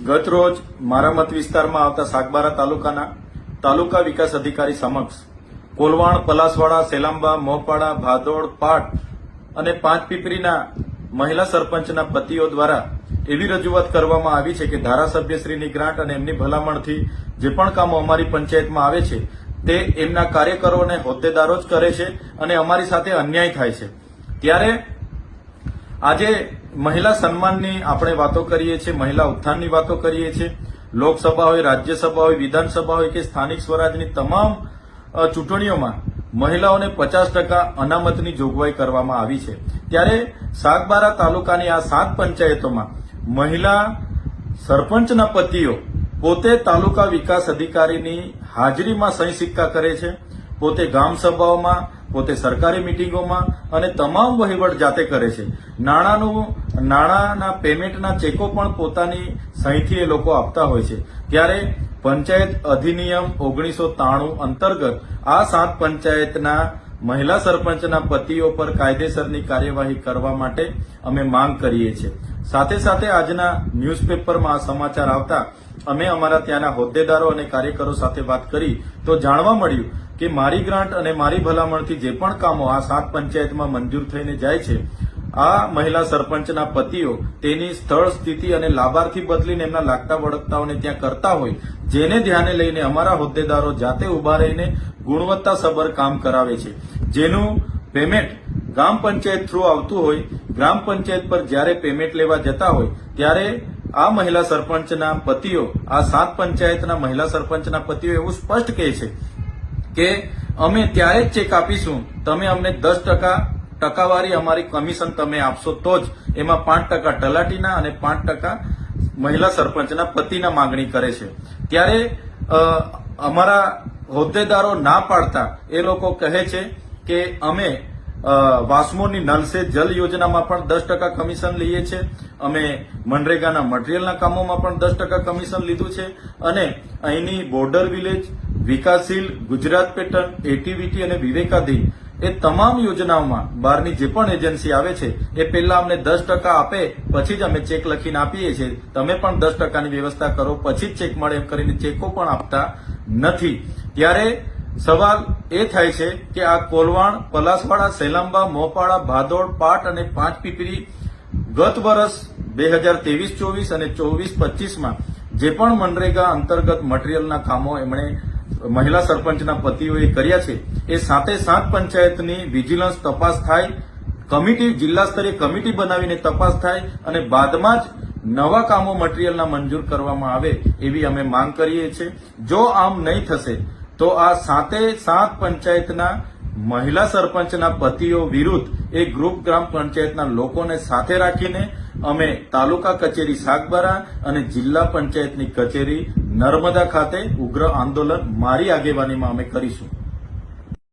ગત રોજ મારા મત વિસ્તારમાં આવતા સાગબારા તાલુકાના તાલુકા વિકાસ અધિકારી સમક્ષ કોલવાણ, પલાસવાડા, સેલાંબા, મોપાડા, ભાદોડ, પાટ અને પાંચ પીપરીના મહિલા સરપંચના પતિઓ દ્વારા એવી રજૂઆત કરવામાં આવી છે કે ધારાસભ્યશ્રીની ગ્રાન્ટ અને એમની ભલામણથી જે પણ કામો અમારી પંચાયતમાં આવે છે, તે એમના કાર્યકરો અને હોદ્દેદારો જ કરે છે અને અમારી સાથે અન્યાય થાય છે. ત્યારે આજે મહિલા સન્માનની આપણે વાતો કરીએ છીએ, મહિલા ઉત્થાનની વાતો કરીએ છીએ. લોકસભા હોય, રાજ્યસભા હોય, વિધાનસભા હોય કે સ્થાનિક સ્વરાજની તમામ ચૂંટણીઓમાં મહિલાઓને પચાસ ટકા અનામતની જોગવાઈ કરવામાં આવી છે. ત્યારે સાગબારા તાલુકાની આ સાત પંચાયતોમાં મહિલા સરપંચના પતિઓ પોતે તાલુકા વિકાસ અધિકારીની હાજરીમાં સહી સિક્કા કરે છે. પોતે ગામ સભાઓમાં, પોતે સરકારી મિટિંગોમાં અને તમામ વહીવટ જાતે કરે છે. નાણાંનું, નાણાંના પેમેન્ટના ચેકો પણ પોતાની સહીથી એ લોકો આપતા હોય છે. ત્યારે પંચાયત અધિનિયમ ઓગણીસો ત્રાણું અંતર્ગત આ સાત પંચાયતના મહિલા સરપંચના પતિઓ પર કાયદેસરની કાર્યવાહી કરવા માટે અમે માંગ કરીએ છીએ. સાથે સાથે આજના ન્યૂઝપેપરમાં આ સમાચાર આવતા અમે અમારા ત્યાંના હોદ્દેદારો અને કાર્યકરો સાથે વાત કરી તો જાણવા મળ્યું કે મારી ગ્રાન્ટ અને મારી ભલામણથી જે પણ કામો આ સાત પંચાયતમાં મંજૂર થઈને જાય છે, આ મહિલા સરપંચના પતિઓ તેની સ્થળ, સ્થિતિ અને લાભાર્થી બદલીને એમના લાગતા વળગતાઓને ત્યાં કરતા હોય, જેને ધ્યાને લઈને અમારા હોદ્દેદારો જાતે ઊભા રહીને ગુણવત્તાસભર કામ કરાવે છે. જેનું પેમેન્ટ ગ્રામ પંચાયત થ્રુ આવતું હોય, ગ્રામ પંચાયત પર જ્યારે પેમેન્ટ લેવા જતા હોય, ત્યારે આ મહિલા સરપંચના પતિઓ, આ સાત પંચાયતના મહિલા સરપંચના પતિઓ એવું સ્પષ્ટ કહે છે કે અમે ત્યારે જ ચેક આપીશું. તમે અમને દસ ટકા ટકાવારી અમારી કમિશન તમે આપશો તો જ. એમાં પાંચ ટકા તલાટીના અને પાંચ ટકા મહિલા સરપંચના પતિના માંગણી કરે છે. ત્યારે અમારા હોદ્દેદારો ના પાડતા એ લોકો કહે છે કે અમે વાસ્મોની નલ જલ યોજનામાં પણ દસ ટકા કમિશન લઈએ છીએ અમે મનરેગાના મટીરિયલના કામોમાં પણ દસ ટકા કમિશન લીધું છે. અને અહીંની બોર્ડર વિલેજ, વિકાસશીલ, ગુજરાત પેટર્ન, એટીવીટી અને વિવેકાધીન એ તમામ યોજનાઓમાં બહારની જે પણ એજન્સી આવે છે, એ પહેલા અમને દસ ટકા આપે, પછી જ અમે ચેક લખીને આપીએ છીએ. તમે પણ દસ ટકાની વ્યવસ્થા કરો, પછી જ ચેક મળે એમ કરીને ચેકો પણ આપતા નથી. ત્યારે સવાલ એ થાય છે કે આ કોલવાણ, પલાસવાડા, સેલાંબા મોપાડા ભાદોડ, પાટ અને પાંચ પીપરી ગત વર્ષ બે હજાર ત્રેવીસ, ચોવીસ અને ચોવીસ પચીસમાં જે પણ મનરેગા અંતર્ગત મટીરીયલના કામો એમણે મહિલા સરપંચના પતિઓએ કર્યા છે, એ સાતે સાત પંચાયતની વિજિલન્સ તપાસ થાય, કમિટી, જિલ્લા સ્તરે કમિટી બનાવીને તપાસ થાય અને બાદમાં જ નવા કામો મટીરીયલના મંજૂર કરવામાં આવે એવી અમે માંગ કરીએ છીએ. જો આમ નહીં થશે તો આ સાતે સાત પંચાયતના મહિલા સરપંચના પતિઓ વિરુદ્ધ એ ગ્રુપ ગ્રામ પંચાયતના લોકોને સાથે રાખીને અમે તાલુકા કચેરી સાગબારા અને જિલ્લા પંચાયતની કચેરી નર્મદા ખાતે ઉગ્ર આંદોલન મારી આગેવાનીમાં અમે કરીશું.